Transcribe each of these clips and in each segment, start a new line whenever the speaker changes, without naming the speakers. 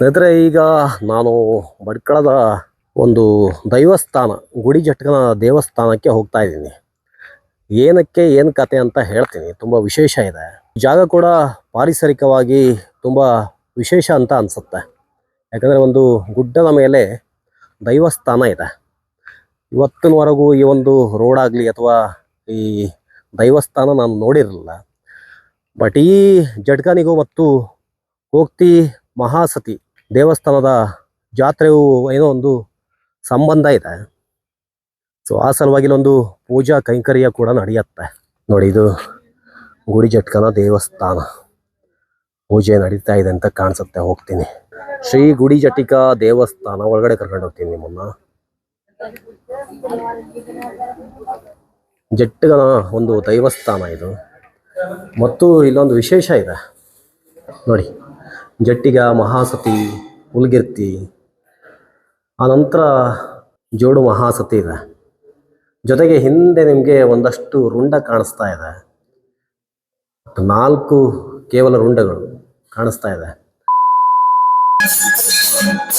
ಸ್ನೇಹಿತರೆ, ಈಗ ನಾನು ಭಟ್ಕಳದ ಒಂದು ದೈವಸ್ಥಾನ ಗುಡಿ ಜಟ್ಕನ ದೇವಸ್ಥಾನಕ್ಕೆ ಹೋಗ್ತಾ ಇದ್ದೀನಿ. ಏನಕ್ಕೆ ಏನು ಕತೆ ಅಂತ ಹೇಳ್ತೀನಿ. ತುಂಬ ವಿಶೇಷ ಇದೆ. ಜಾಗ ಕೂಡ ಪಾರಿಸರಿಕವಾಗಿ ತುಂಬ ವಿಶೇಷ ಅಂತ ಅನಿಸುತ್ತೆ. ಯಾಕಂದರೆ ಒಂದು ಗುಡ್ಡದ ಮೇಲೆ ದೈವಸ್ಥಾನ ಇದೆ. ಇವತ್ತಿನವರೆಗೂ ಈ ಒಂದು ರೋಡ್ ಆಗಲಿ ಅಥವಾ ಈ ದೈವಸ್ಥಾನ ನಾನು ನೋಡಿರಲಿಲ್ಲ. ಬಟ್ ಈ ಜಟ್ಕನಿಗೂ ಮತ್ತು ಹೋಗ್ತಿ ಮಹಾಸತಿ ದೇವಸ್ಥಾನದ ಜಾತ್ರೆಯು ಏನೋ ಒಂದು ಸಂಬಂಧ ಇದೆ. ಸೊ ಆ ಸಲುವಾಗಿ ಇಲ್ಲೊಂದು ಪೂಜಾ ಕೈಂಕರ್ಯ ಕೂಡ ನಡೆಯುತ್ತೆ. ನೋಡಿ, ಇದು ಗುಡಿ ಜಟ್ಕನ ದೇವಸ್ಥಾನ. ಪೂಜೆ ನಡೀತಾ ಇದೆ ಅಂತ ಕಾಣಿಸುತ್ತೆ. ಹೋಗ್ತೀನಿ. ಶ್ರೀ ಗುಡಿ ಜಟಿಕ ದೇವಸ್ಥಾನ. ಒಳಗಡೆ ಕರ್ಕೊಂಡು ಹೋಗ್ತೀನಿ ನಿಮ್ಮನ್ನ. ಜಟ್ಟಗನ ಒಂದು ದೈವಸ್ಥಾನ ಇದು. ಮತ್ತು ಇಲ್ಲೊಂದು ವಿಶೇಷ ಇದೆ. ನೋಡಿ. ಜಟ್ಟಿಗ ಮಹಾಸತಿ ಹುಲ್ಗಿರ್ತಿ ಆನಂತರ ಜೋಡು ಮಹಾಸತಿ ಇದೆ. ಜೊತೆಗೆ ಹಿಂದೆ ನಿಮಗೆ ಒಂದಷ್ಟು ರುಂಡ ಕಾಣಿಸ್ತಾ ಇದೆ. ನಾಲ್ಕು ಕೇವಲ ರುಂಡಗಳು ಕಾಣಿಸ್ತಾ ಇದೆ.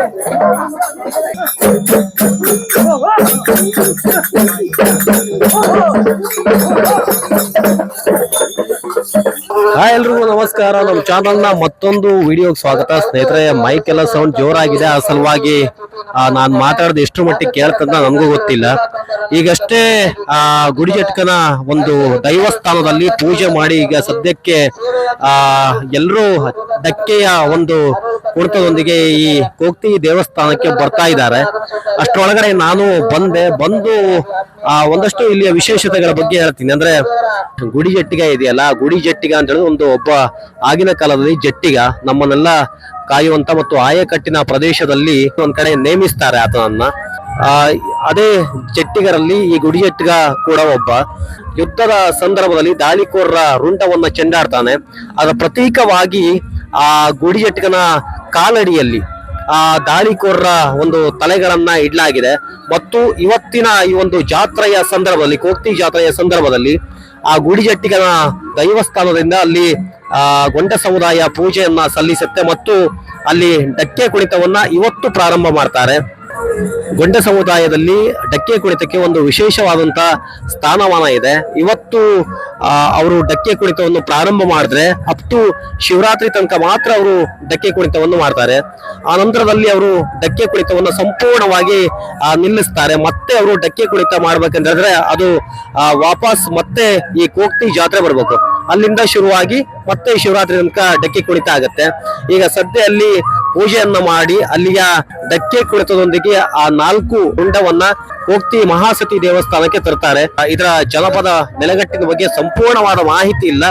ಹಾಯ್ ಎಲ್ರಿಗೂ ನಮಸ್ಕಾರ, ನಮ್ಮ ಚಾನಲ್ನ ಮತ್ತೊಂದು ವಿಡಿಯೋಗೆ ಸ್ವಾಗತ. ಸ್ನೇಹಿತರೆ ಮೈಕ್ ಎಲ್ಲ ಸೌಂಡ್ ಜೋರಾಗಿದೆ. ಆ ಸಲುವಾಗಿ ನಾನ್ ಮಾತಾಡೋದು ಎಷ್ಟು ಮಟ್ಟಿಗೆ ಕೇಳ್ತದ ನಮಗೂ ಗೊತ್ತಿಲ್ಲ. ಈಗಷ್ಟೇ, ಆ ಗುಡಿ ಜಟ್ಕನ ಒಂದು ದೈವಸ್ಥಾನದಲ್ಲಿ ಪೂಜೆ ಮಾಡಿ ಈಗ ಸದ್ಯಕ್ಕೆ, ಆ ಎಲ್ಲರೂ ಧಕ್ಕೆಯ ಒಂದು ಕುಣಿತದೊಂದಿಗೆ ಈ ಕೋಕ್ತಿ ದೇವಸ್ಥಾನಕ್ಕೆ ಬರ್ತಾ ಇದ್ದಾರೆ. ಅಷ್ಟರೊಳಗಡೆ ನಾನು ಬಂದೆ, ಬಂದು, ಆ, ಒಂದಷ್ಟು ಇಲ್ಲಿಯ ವಿಶೇಷತೆಗಳ ಬಗ್ಗೆ ಹೇಳ್ತೀನಿ. ಅಂದ್ರೆ ಗುಡಿ ಜಟ್ಟಿಗ ಇದೆಯಲ್ಲ ಗುಡಿ ಜಟ್ಟಿಗ ಅಂತ ಹೇಳಿದ್ರೆ ಒಂದು ಒಬ್ಬ ಆಗಿನ ಕಾಲದಲ್ಲಿ ಜಟ್ಟಿಗ, ನಮ್ಮನ್ನೆಲ್ಲ ಕಾಯುವಂತ ಮತ್ತು ಆಯಕಟ್ಟಿನ ಪ್ರದೇಶದಲ್ಲಿ ಒಂದ್ ಕಡೆ ನೇಮಿಸ್ತಾರೆ ಆತನನ್ನ. ಅದೇ ಜಟ್ಟಿಗರಲ್ಲಿ ಈ ಗುಡಿಜಟ್ಟಿಗ ಕೂಡ ಒಬ್ಬ ಯುದ್ಧದ ಸಂದರ್ಭದಲ್ಲಿ ದಾಳಿಕೋರರ ರುಂಡವನ್ನ ಚೆಂಡಾಡ್ತಾನೆ. ಅದರ ಪ್ರತೀಕವಾಗಿ ಆ ಗುಡಿಜಟ್ಟಿಗನ ಕಾಲಡಿಯಲ್ಲಿ ಆ ದಾಳಿಕೋರರ ಒಂದು ತಲೆಗಳನ್ನ ಇಡ್ಲಾಗಿದೆ. ಮತ್ತು ಇವತ್ತಿನ ಈ ಒಂದು ಜಾತ್ರೆಯ ಸಂದರ್ಭದಲ್ಲಿ, ಕೋಕ್ತಿ ಜಾತ್ರೆಯ ಸಂದರ್ಭದಲ್ಲಿ ಆ ಗುಡಿಜಟ್ಟಿಗನ ದೈವಸ್ಥಾನದಿಂದ ಅಲ್ಲಿ, ಆ, ಗೊಂಡ ಸಮುದಾಯ ಪೂಜೆಯನ್ನ ಸಲ್ಲಿಸುತ್ತೆ ಮತ್ತು ಅಲ್ಲಿ ಡಕ್ಕೆ ಕುಣಿತವನ್ನ ಇವತ್ತು ಪ್ರಾರಂಭ ಮಾಡ್ತಾರೆ. ಗೊಂಡ ಸಮುದಾಯದಲ್ಲಿ ಡಕ್ಕೆ ಕುಣಿತಕ್ಕೆ ಒಂದು ವಿಶೇಷವಾದಂತ ಸ್ಥಾನಮಾನ ಇದೆ. ಇವತ್ತು ಅವರು ಡಕ್ಕೆ ಕುಣಿತವನ್ನು ಪ್ರಾರಂಭ ಮಾಡಿದ್ರೆ ಅಪ್ ಟು ಶಿವರಾತ್ರಿ ತನಕ ಮಾತ್ರ ಅವರು ಡಕ್ಕೆ ಕುಣಿತವನ್ನು ಮಾಡ್ತಾರೆ. ಆ ನಂತರದಲ್ಲಿ ಅವರು ಡಕ್ಕೆ ಕುಣಿತವನ್ನು ಸಂಪೂರ್ಣವಾಗಿ ನಿಲ್ಲಿಸ್ತಾರೆ. ಮತ್ತೆ ಅವರು ಡಕ್ಕೆ ಕುಣಿತ ಮಾಡ್ಬೇಕಂದ್ರೆ ಅದು ವಾಪಸ್ ಮತ್ತೆ ಈ ಕೋಕ್ತಿ ಜಾತ್ರೆ ಬರಬೇಕು. ಅಲ್ಲಿಂದ ಶುರುವಾಗಿ ಮತ್ತೆ ಶಿವರಾತ್ರಿ ತನಕ ಡಕ್ಕೆ ಕುಣಿತ ಆಗುತ್ತೆ. ಈಗ ಸದ್ಯ ಅಲ್ಲಿ ಪೂಜೆಯನ್ನ ಮಾಡಿ ಅಲ್ಲಿಯ ಧಕ್ಕೆ ಕುಳಿತದೊಂದಿಗೆ ಆ ನಾಲ್ಕು ಹುಂಡವನ್ನ ಕೋಕ್ತಿ ಮಹಾಸತಿ ದೇವಸ್ಥಾನಕ್ಕೆ ತರ್ತಾರೆ. ಇದರ ಜನಪದ ನೆಲೆಗಟ್ಟಿನ ಬಗ್ಗೆ ಸಂಪೂರ್ಣವಾದ ಮಾಹಿತಿ ಇಲ್ಲ.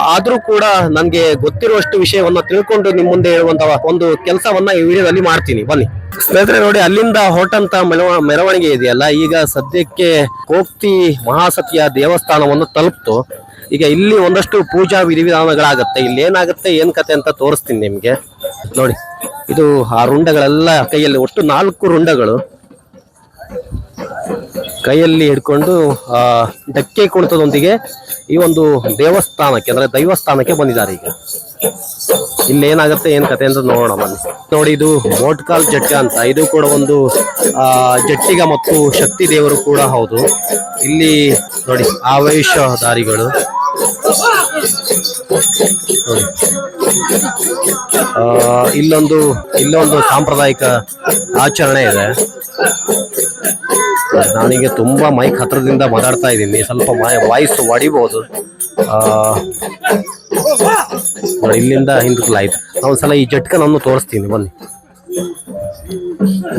ಆದ್ರೂ ಕೂಡ ನನಗೆ ಗೊತ್ತಿರುವಷ್ಟು ವಿಷಯವನ್ನ ತಿಳ್ಕೊಂಡು ನಿಮ್ಮ ಮುಂದೆ ಹೇಳುವಂತ ಒಂದು ಕೆಲಸವನ್ನ ಈ ವಿಡಿಯೋದಲ್ಲಿ ಮಾಡ್ತೀನಿ. ಬನ್ನಿ. ಸ್ನೇಹಿತರೆ ನೋಡಿ, ಅಲ್ಲಿಂದ ಹೊರಟಂತ ಮೆರವ- ಮೆರವಣಿಗೆ ಇದೆಯಲ್ಲ. ಈಗ ಸದ್ಯಕ್ಕೆ ಕೋಕ್ತಿ ಮಹಾಸತಿಯ ದೇವಸ್ಥಾನವನ್ನು ತಲುಪ್ತು. ಈಗ ಇಲ್ಲಿ ಒಂದಷ್ಟು ಪೂಜಾ ವಿಧಿವಿಧಾನಗಳಾಗುತ್ತೆ. ಇಲ್ಲಿ ಏನಾಗುತ್ತೆ, ಏನ್ ಕತೆ ಅಂತ ತೋರಿಸ್ತೀನಿ ನಿಮ್ಗೆ. ನೋಡಿ, ಇದು ಆ ರುಂಡಗಳೆಲ್ಲ ಕೈಯಲ್ಲಿ ಒಟ್ಟು ನಾಲ್ಕು ರುಂಡಗಳು. ಕೈಯಲ್ಲಿ ಹಿಡ್ಕೊಂಡು, ಆ, ಡಕ್ಕೆ ಕುಣಿತದೊಂದಿಗೆ ಈ ಒಂದು ದೇವಸ್ಥಾನಕ್ಕೆ, ಅಂದ್ರೆ ದೈವಸ್ಥಾನಕ್ಕೆ ಬಂದಿದ್ದಾರೆ ಈಗ. ಇಲ್ಲಿ ಏನಾಗುತ್ತೆ, ಏನ್ ಕತೆ ಅಂತ ನೋಡೋಣ ಬನ್ನಿ. ನೋಡಿ, ಇದು ಮೋಟ್ಕಾಲ್ ಜಟ್ಟ ಅಂತ. ಇದು ಕೂಡ ಒಂದು, ಆ ಜಟ್ಟಿಗ ಮತ್ತು ಶಕ್ತಿ ದೇವರು ಕೂಡ ಹೌದು. ಇಲ್ಲಿ ನೋಡಿ, ಆವೇಶಧಾರಿಗಳು. ಇಲ್ಲೊಂದು ಇಲ್ಲೊಂದು ಸಾಂಪ್ರದಾಯಿಕ ಆಚರಣೆ ಇದೆ. ನಾನೀಗ ತುಂಬಾ ಮೈಕ್ ಹತ್ರದಿಂದ ಮಾತಾಡ್ತಾ ಇದ್ದೀನಿ. ಸ್ವಲ್ಪ ವಾಯ್ಸ್ ಹೊಡಿಬಹುದು ಇಲ್ಲಿಂದ ಹಿಂದಕ್ಲಾಯ್ತು ಒಂದ್ಸಲ ಈ ಜಟ್ಕನನ್ನು ತೋರಿಸ್ತೀನಿ, ಬನ್ನಿ.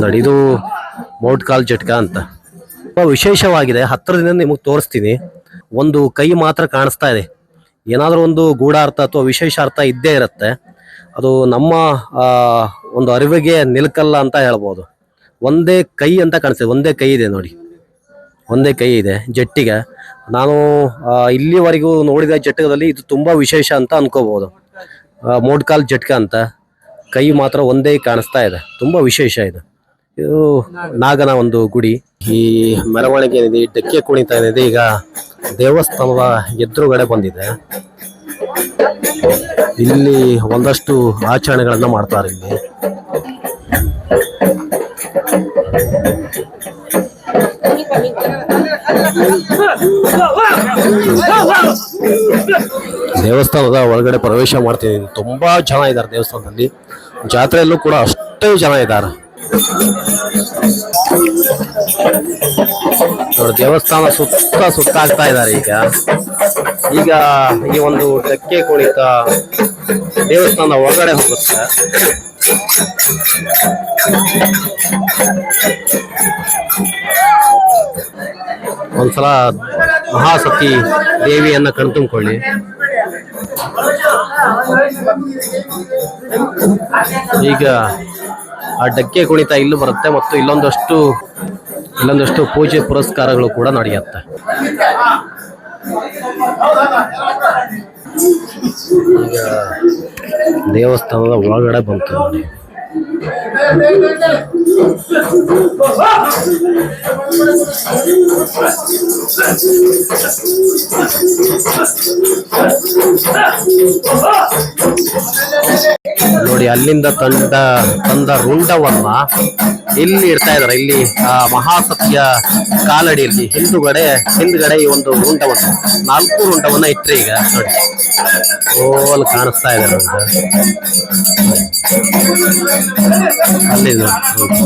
ನೋಡಿ, ಇದು ಮೋಟ್ಕಾಲ್ ಜಟ್ಕ ಅಂತ. ವಿಶೇಷವಾಗಿದೆ. ಹತ್ತಿರದಿಂದ ನಿಮಗೆ ತೋರಿಸ್ತೀನಿ. ಒಂದು ಕೈ ಮಾತ್ರ ಕಾಣಿಸ್ತಾ ಇದೆ. ಏನಾದರೂ ಒಂದು ಗೂಢಾರ್ಥ ಅಥವಾ ವಿಶೇಷ ಅರ್ಥ ಇದ್ದೇ ಇರುತ್ತೆ. ಅದು ನಮ್ಮ ಒಂದು ಅರಿವಿಗೆ ನಿಲ್ಕಲ್ಲ ಅಂತ ಹೇಳ್ಬೋದು. ಒಂದೇ ಕೈ ಅಂತ ಕಾಣಿಸ್ತದೆ. ಒಂದೇ ಕೈ ಇದೆ ನೋಡಿ. ಒಂದೇ ಕೈ ಇದೆ ಜಟ್ಟಿಗೆ. ನಾನು ಇಲ್ಲಿವರೆಗೂ ನೋಡಿದ ಜಟ್ಟಕದಲ್ಲಿ ಇದು ತುಂಬ ವಿಶೇಷ ಅಂತ ಅನ್ಕೋಬಹುದು ಆ, ಮೋಡ್ಕಾಲ್ ಜಟ್ಕ ಅಂತ ಕೈ ಮಾತ್ರ ಒಂದೇ ಕಾಣಿಸ್ತಾ ಇದೆ. ತುಂಬ ವಿಶೇಷ ಇದು. ಇದು ನಾಗನ ಒಂದು ಗುಡಿ. ಈ ಮೆರವಣಿಗೆ ಏನಿದೆ ಡಕ್ಕೆ ಕುಣಿತ ಏನಿದೆ ಈಗ ದೇವಸ್ಥಾನದ ಎದುರುಗಡೆ ಬಂದಿದೆ. ಇಲ್ಲಿ ಒಂದಷ್ಟು ಆಚರಣೆಗಳನ್ನ ಮಾಡ್ತಾರೆ ಇಲ್ಲಿ. ದೇವಸ್ಥಾನದ ಒಳಗಡೆ ಪ್ರವೇಶ ಮಾಡ್ತೀನಿ ತುಂಬಾ ಜನ ಇದ್ದಾರೆ ದೇವಸ್ಥಾನದಲ್ಲಿ. ಜಾತ್ರೆಯಲ್ಲೂ ಕೂಡ ಅಷ್ಟೇ ಜನ ಇದ್ದಾರೆ. ನೋಡಿ, ದೇವಸ್ಥಾನ ಸುತ್ತ ಸುತ್ತಾಗ್ತಾ ಇದ್ದಾರೆ ಈಗ. ಈಗ ಈ ಒಂದು ಟಕ್ಕೆ ಕುಣಿತ ದೇವಸ್ಥಾನ ಒಳಗಡೆ ಹೋಗುತ್ತೆ. ಒಂದ್ಸಲ ಮಹಾಸತಿ ದೇವಿಯನ್ನ ಕಣ್ತುಂಬಿಕೊಳ್ಳಿ. ಈಗ ಆ ಡಕ್ಕೆ ಕುಣಿತ ಇಲ್ಲೂ ಬರುತ್ತೆ ಮತ್ತು ಇಲ್ಲೊಂದಷ್ಟು ಇಲ್ಲೊಂದಷ್ಟು ಪೂಜೆ ಪುರಸ್ಕಾರಗಳು ಕೂಡ ನಡೆಯುತ್ತೆ. ದೇವಸ್ಥಾನದ ಒಳಗಡೆ ಬಂತು ನೋಡಿ, ಅಲ್ಲಿಂದ ತಂದ ತಂದ ರುಂಡವನ್ನ ಇಲ್ಲಿ ಇಡ್ತಾ ಇದಾರೆ. ಇಲ್ಲಿ, ಆ, ಮಹಾಸತ್ಯ ಕಾಲಡಿಯಲ್ಲಿ ಹಿಂದುಗಡೆ, ಹಿಂದ್ಗಡೆ ಈ ಒಂದು ರುಂಡವನ್ನ, ನಾಲ್ಕು ರುಂಡವನ್ನ ಇಟ್ರಿ ಈಗ, ನೋಡಿ. ಓಲ್ ಕಾಣಿಸ್ತಾ ಇದೆ ನಮ್ಗೆ ಅಲ್ಲಿ ನೋಡಿ.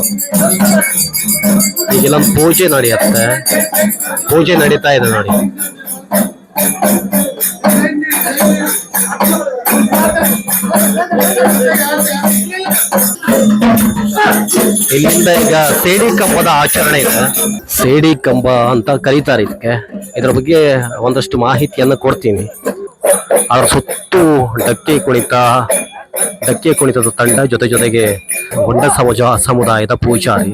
ಈಗ ಇಲ್ಲೊಂದು ಪೂಜೆ ನಡೆಯತ್ತೆ. ಪೂಜೆ ನಡೀತಾ ಇದೆ ನೋಡಿ. ಇಲ್ಲಿಂದ ಈಗ ಸೇಡಿ ಕಂಬದ ಆಚರಣೆ ಇದೆ. ಸೇಡಿ ಕಂಬ ಅಂತ ಕರೀತಾರೆ ಇದಕ್ಕೆ. ಇದ್ರ ಬಗ್ಗೆ ಒಂದಷ್ಟು ಮಾಹಿತಿಯನ್ನು ಕೊಡ್ತೀನಿ. ಅದರ ಸುತ್ತು ಡಕ್ಕೆ ಕುಣಿತ ಡಕ್ಕೆ ಕುಣಿತದ ತಂಡ ಜೊತೆ ಜೊತೆಗೆ ಗೊಂಡ ಸಮಾಜ ಸಮುದಾಯದ ಪೂಜಾರಿ.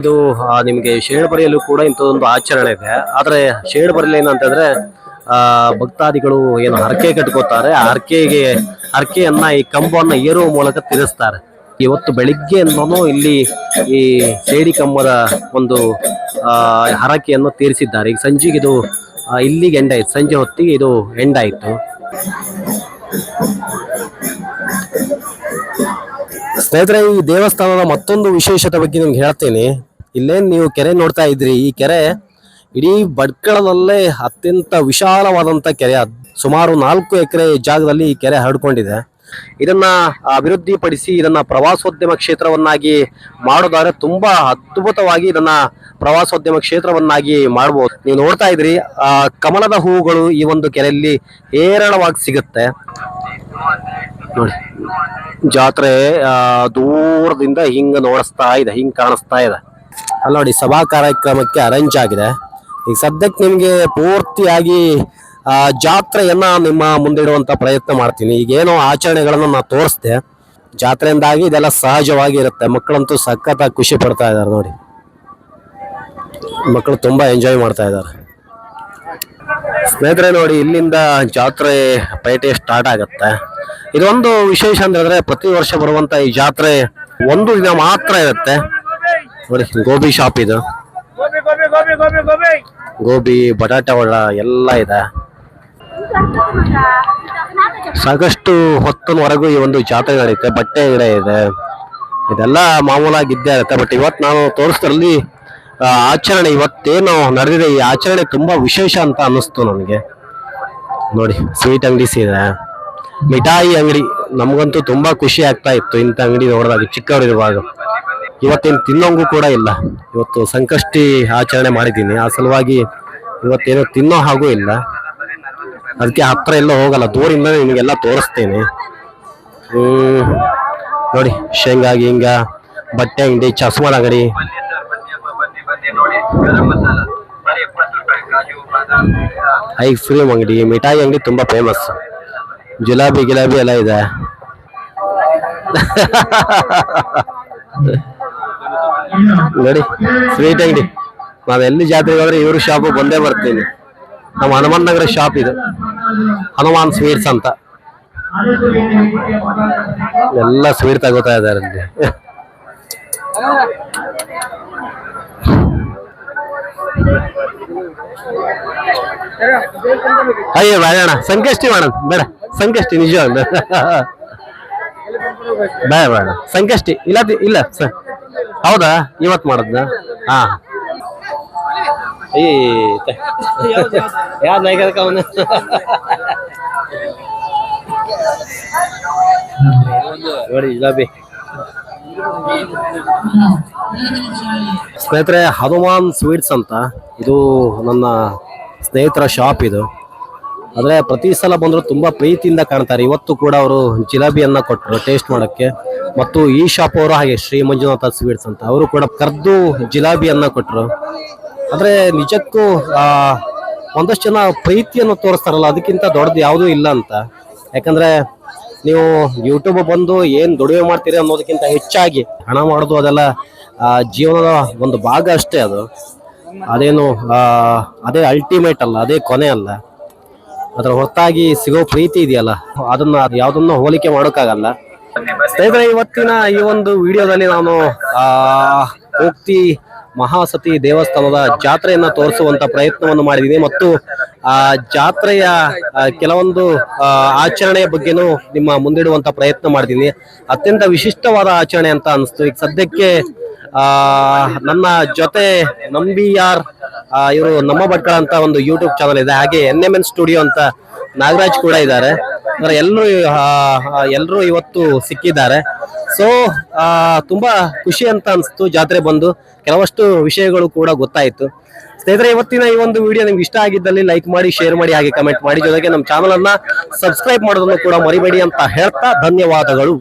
ಇದು ನಿಮಗೆ ಶೇಡ್ ಬರೆಯಲು ಕೂಡ ಇಂಥದೊಂದು ಆಚರಣೆ ಇದೆ. ಆದರೆ ಶೇಡ್ ಬರೆಯಲು ಏನಂತಂದ್ರೆ, ಆ, ಭಕ್ತಾದಿಗಳು ಏನು ಹರಕೆ ಕಟ್ಕೋತಾರೆ. ಆ ಹರಕೆಗೆ, ಹರಕೆಯನ್ನ ಈ ಕಂಬವನ್ನು ಏರುವ ಮೂಲಕ ತಿರುಸ್ತಾರೆ ಇವತ್ತು ಬೆಳಿಗ್ಗೆಯಿಂದನೂ ಇಲ್ಲಿ ಈ ಸೇಡಿ ಕಂಬದ ಒಂದು ಹರಕೆಯನ್ನು ತೀರಿಸಿದ್ದಾರೆ. ಈಗ ಸಂಜೆಗೆ ಇದು ಇಲ್ಲಿಗೆ ಎಂಡ್ ಆಯ್ತು. ಸಂಜೆ ಹೊತ್ತಿಗೆ ಇದು ಎಂಡ್ ಆಯ್ತು. ಸ್ನೇಹಿತರೆ, ಈ ದೇವಸ್ಥಾನದ ಮತ್ತೊಂದು ವಿಶೇಷತೆ ಬಗ್ಗೆ ನಿಮ್ಗೆ ಹೇಳ್ತೀನಿ. ಇಲ್ಲೇನು ನೀವು ಕೆರೆ ನೋಡ್ತಾ ಇದ್ರಿ ಈ ಕೆರೆ ಇಡೀ ಬಡ್ಕಳದಲ್ಲೇ ಅತ್ಯಂತ ವಿಶಾಲವಾದಂತ ಕೆರೆ. ಸುಮಾರು ನಾಲ್ಕು ಎಕರೆ ಜಾಗದಲ್ಲಿ ಈ ಕೆರೆ ಹರಡ್ಕೊಂಡಿದೆ. ಇದನ್ನ ಅಭಿವೃದ್ಧಿಪಡಿಸಿ ಇದನ್ನ ಪ್ರವಾಸೋದ್ಯಮ ಕ್ಷೇತ್ರವನ್ನಾಗಿ ಮಾಡೋದಾದ್ರೆ ತುಂಬಾ ಅದ್ಭುತವಾಗಿ ಇದನ್ನ ಪ್ರವಾಸೋದ್ಯಮ ಕ್ಷೇತ್ರವನ್ನಾಗಿ ಮಾಡಬಹುದು ನೀವು ನೋಡ್ತಾ ಇದ್ರಿ, ಆ, ಕಮಲದ ಹೂಗಳು ಈ ಒಂದು ಕೆರೆಯಲ್ಲಿ ಹೇರಳವಾಗಿ ಸಿಗುತ್ತೆ. ನೋಡಿ, ಜಾತ್ರೆ ದೂರದಿಂದ ಹಿಂಗ ನೋಡಿಸ್ತಾ ಇದೆ, ಹಿಂಗ್ ಕಾಣಿಸ್ತಾ ಇದೆ. ಅಲ್ಲ ನೋಡಿ, ಸಭಾ ಕಾರ್ಯಕ್ರಮಕ್ಕೆ ಅರೇಂಜ್ ಆಗಿದೆ. ಈಗ ಸದ್ಯಕ್ಕೆ ನಿಮಗೆ ಪೂರ್ತಿಯಾಗಿ ಜಾತ್ರೆಯನ್ನ ನಿಮ್ಮ ಮುಂದಿಡುವಂತ ಪ್ರಯತ್ನ ಮಾಡ್ತೀನಿ. ಈಗೇನೋ ಆಚರಣೆಗಳನ್ನ ನಾ ತೋರಿಸ್ದೆ. ಜಾತ್ರೆಯಿಂದಾಗಿ ಇದೆಲ್ಲ ಸಹಜವಾಗಿ ಇರುತ್ತೆ. ಮಕ್ಕಳಂತೂ ಸಖತ್ತಾಗಿ ಖುಷಿ ಪಡ್ತಾ ಇದ್ದಾರೆ ನೋಡಿ. ಮಕ್ಕಳು ತುಂಬಾ ಎಂಜಾಯ್ ಮಾಡ್ತಾ ಇದ್ದಾರೆ ಸ್ನೇಹಿತರೆ ನೋಡಿ ಇಲ್ಲಿಂದ ಜಾತ್ರೆ ಪೇಟೆ ಸ್ಟಾರ್ಟ್ ಆಗುತ್ತೆ. ಇದೊಂದು ವಿಶೇಷ ಅಂದ್ರೆ ಪ್ರತಿ ವರ್ಷ ಬರುವಂತ ಈ ಜಾತ್ರೆ ಒಂದು ದಿನ ಮಾತ್ರ ಇರುತ್ತೆ. ನೋಡಿ ಗೋಬಿ ಶಾಪ್ ಇದು.
ಗೋಬಿ
ಬಟಾಟೆ ಒಳ್ಳ ಎಲ್ಲ ಇದೆ. ಸಾಕಷ್ಟು ಹೊತ್ತಿನವರೆಗೂ ಈ ಒಂದು ಜಾತ್ರೆ ನಡೆಯುತ್ತೆ ಬಟ್ಟೆ ಗಿಡ ಇದೆ. ಇದೆಲ್ಲ ಮಾಮೂಲಾಗಿ ಇದ್ದೇ ಇರುತ್ತೆ ಬಟ್ ಇವತ್ತು ನಾನು ತೋರಿಸ್ದ್ರಲ್ಲಿ ಆಚರಣೆ. ಇವತ್ತೇನು ನಡೆದಿದೆ. ಈ ಆಚರಣೆ ತುಂಬಾ ವಿಶೇಷ ಅಂತ ಅನ್ನಿಸ್ತು ನನಗೆ. ನೋಡಿ ಸ್ವೀಟ್ ಅಂಗಡಿ ಇದೆ ಮಿಠಾಯಿ ಅಂಗಡಿ. ನಮಗಂತೂ ತುಂಬಾ ಖುಷಿ ಆಗ್ತಾ ಇತ್ತು ಇಂಥ ಅಂಗಡಿ ನೋಡಿದಾಗ, ಚಿಕ್ಕವರಿರುವಾಗ. ಇವತ್ತೇನು ತಿನ್ನೋಂಗೂ ಕೂಡ ಇಲ್ಲ. ಇವತ್ತು ಸಂಕಷ್ಟಿ ಆಚರಣೆ ಮಾಡಿದ್ದೀನಿ. ಆ ಸಲುವಾಗಿ ಇವತ್ತೇನು ತಿನ್ನೋ ಹಾಗೂ ಇಲ್ಲ. ಅದಕ್ಕೆ ಹತ್ರ ಎಲ್ಲ ಹೋಗಲ್ಲ. ದೂರಿಂದ ನಿಮಗೆಲ್ಲ ತೋರಿಸ್ತೇನೆ. ನೋಡಿ, ಶೇಂಗಾ, ಗಿಂಗ, ಬಟ್ಟೆ, ಅಂಗಡಿ ಚಸ್ಮಾದ ಅಂಗಡಿ. ಐಸ್ ಕ್ರೀಮ್ ಅಂಗಡಿ, ಮಿಠಾಯಿ ಅಂಗಡಿ ತುಂಬಾ ಫೇಮಸ್ ಜುಲಾಬಿ, ಗಿಲಾಬಿ ಎಲ್ಲ ಇದೆ. ನೋಡಿ ಸ್ವೀಟ್ ಅಂಗಡಿ. ನಾವೆಲ್ಲಿ ಜಾತ್ರೆಗೆ ಹೋದ್ರೆ ಇವ್ರ ಶಾಪ್ ಬಂದೇ ಬರ್ತೀನಿ. ನಮ್ಮ ಹನುಮಾನ್ ನಗರ ಶಾಪ್ ಇದು. ಹನುಮಾನ್ ಸ್ವೀಟ್ಸ್ ಅಂತ. ಎಲ್ಲ ಸ್ವೀಟ್ ತಗೋತಾ ಇದ್ದಾರೆ ಅಯ್ಯೋ, ಬೇಡ ಸಂಕಷ್ಟಿ ಮಾಡೋಣ. ಬೇಡ. ಸಂಕಷ್ಟಿ, ನಿಜ ಬೇಡ ಬೇಡ. ಸಂಕಷ್ಟಿ. ಇಲ್ಲ ಇಲ್ಲ, ಸರ್. ಹೌದಾ? ಇವತ್ತು ಮಾಡದ್ನ? ಹಾ. ಈ ಯಾರ ನಾಯಕ ಅವನ ನೋಡಿ ಜಿಲಾಬಿ ಸ್ನೇಹಿತರೆ, ಹನುಮಾನ್ ಸ್ವೀಟ್ಸ್ ಅಂತ. ಇದು ನನ್ನ ಸ್ನೇಹಿತರ ಶಾಪ್ ಇದು. ಆದ್ರೆ ಪ್ರತಿ ಸಲ ಬಂದ್ರು ತುಂಬಾ ಪ್ರೀತಿಯಿಂದ ಕಾಣ್ತಾರೆ. ಇವತ್ತು ಕೂಡ ಅವರು ಜಿಲಾಬಿಯನ್ನ ಕೊಟ್ಟರು ಟೇಸ್ಟ್ ಮಾಡಕ್ಕೆ. ಮತ್ತು ಈ ಶಾಪ್ ಅವರು ಹಾಗೆ ಶ್ರೀ ಮಂಜುನಾಥ ಸ್ವೀಟ್ಸ್ ಅಂತ. ಅವರು ಕೂಡ ಕರ್ದು ಜಿಲಾಬಿಯನ್ನ ಕೊಟ್ಟರು ಆದ್ರೆ ನಿಜಕ್ಕೂ ಒಂದಷ್ಟು ಜನ ಪ್ರೀತಿಯನ್ನು ತೋರಿಸ್ತಾರಲ್ಲ, ಅದಕ್ಕಿಂತ ದೊಡ್ಡದು ಯಾವುದೂ ಇಲ್ಲ ಅಂತ. ಯಾಕಂದ್ರೆ ನೀವು ಯೂಟ್ಯೂಬ್ ಬಂದು ಏನು ದುಡಿಮೆ ಮಾಡ್ತೀರಿ ಅನ್ನೋದಕ್ಕಿಂತ ಹೆಚ್ಚಾಗಿ ಹಣ ಮಾಡೋದು ಅದೆಲ್ಲ ಜೀವನದ ಒಂದು ಭಾಗ ಅಷ್ಟೇ ಅದು. ಅದೇನು ಅದೇ ಅಲ್ಟಿಮೇಟ್ ಅಲ್ಲ, ಅದೇ ಕೊನೆ ಅಲ್ಲ. ಅದರ ಹೊರತಾಗಿ ಸಿಗೋ ಪ್ರೀತಿ ಇದೆಯಲ್ಲ, ಅದನ್ನ ಯಾವ್ದನ್ನ ಹೋಲಿಕೆ ಮಾಡೋಕ್ಕಾಗಲ್ಲ. ಸ್ನೇಹಿತರೆ, ಇವತ್ತಿನ ಈ ಒಂದು ವಿಡಿಯೋದಲ್ಲಿ ನಾನು ಹೋಗ್ತಿ ಮಹಾಸತಿ ದೇವಸ್ಥಾನದ ಜಾತ್ರೆಯನ್ನ ತೋರಿಸುವಂತ ಪ್ರಯತ್ನವನ್ನು ಮಾಡಿದ್ದೀನಿ ಮತ್ತು ಆ ಜಾತ್ರೆಯ ಕೆಲವೊಂದು ಆಚರಣೆಯ ಬಗ್ಗೆನೂ ನಿಮ್ಮ ಮುಂದಿಡುವಂತ ಪ್ರಯತ್ನ ಮಾಡಿದ್ದೀನಿ ಅತ್ಯಂತ ವಿಶಿಷ್ಟವಾದ ಆಚರಣೆ ಅಂತ ಅನಿಸ್ತು. ಈಗ ಸದ್ಯಕ್ಕೆ, ಆ, ನನ್ನ ಜೊತೆ ನಂಬಿ ಆರ್ ಇವರು ನಮ್ಮ ಭಟ್ಕಳ ಅಂತ ಒಂದು ಯೂಟ್ಯೂಬ್ ಚಾನಲ್ ಇದೆ. ಹಾಗೆ ಎನ್ ಎಂ ಎನ್ ಸ್ಟುಡಿಯೋ ಅಂತ ನಾಗರಾಜ್ ಕೂಡ ಇದ್ದಾರೆ. ಅಂದ್ರೆ ಎಲ್ಲರೂ ಎಲ್ಲರೂ ಇವತ್ತು ಸಿಕ್ಕಿದ್ದಾರೆ. ಸೊ ತುಂಬಾ ಖುಷಿ ಅಂತ ಅನಿಸ್ತು, ಜಾತ್ರೆ ಬಂದು. ಕೆಲವಷ್ಟು ವಿಷಯಗಳು ಕೂಡ ಗೊತ್ತಾಯಿತು. ಸ್ನೇಹಿತರೆ, ಇವತ್ತಿನ ಈ ಒಂದು ವಿಡಿಯೋ ನಿಮ್ಗೆ ಇಷ್ಟ ಆಗಿದ್ದಲ್ಲಿ ಲೈಕ್ ಮಾಡಿ ಶೇರ್ ಮಾಡಿ, ಹಾಗೆ ಕಮೆಂಟ್ ಮಾಡಿ. ಜೊತೆಗೆ ನಮ್ಮ ಚಾನಲ್ ಅನ್ನ ಸಬ್ಸ್ಕ್ರೈಬ್ ಮಾಡೋದನ್ನು ಕೂಡ ಮರಿಬೇಡಿ ಅಂತ ಹೇಳ್ತಾ ಧನ್ಯವಾದಗಳು.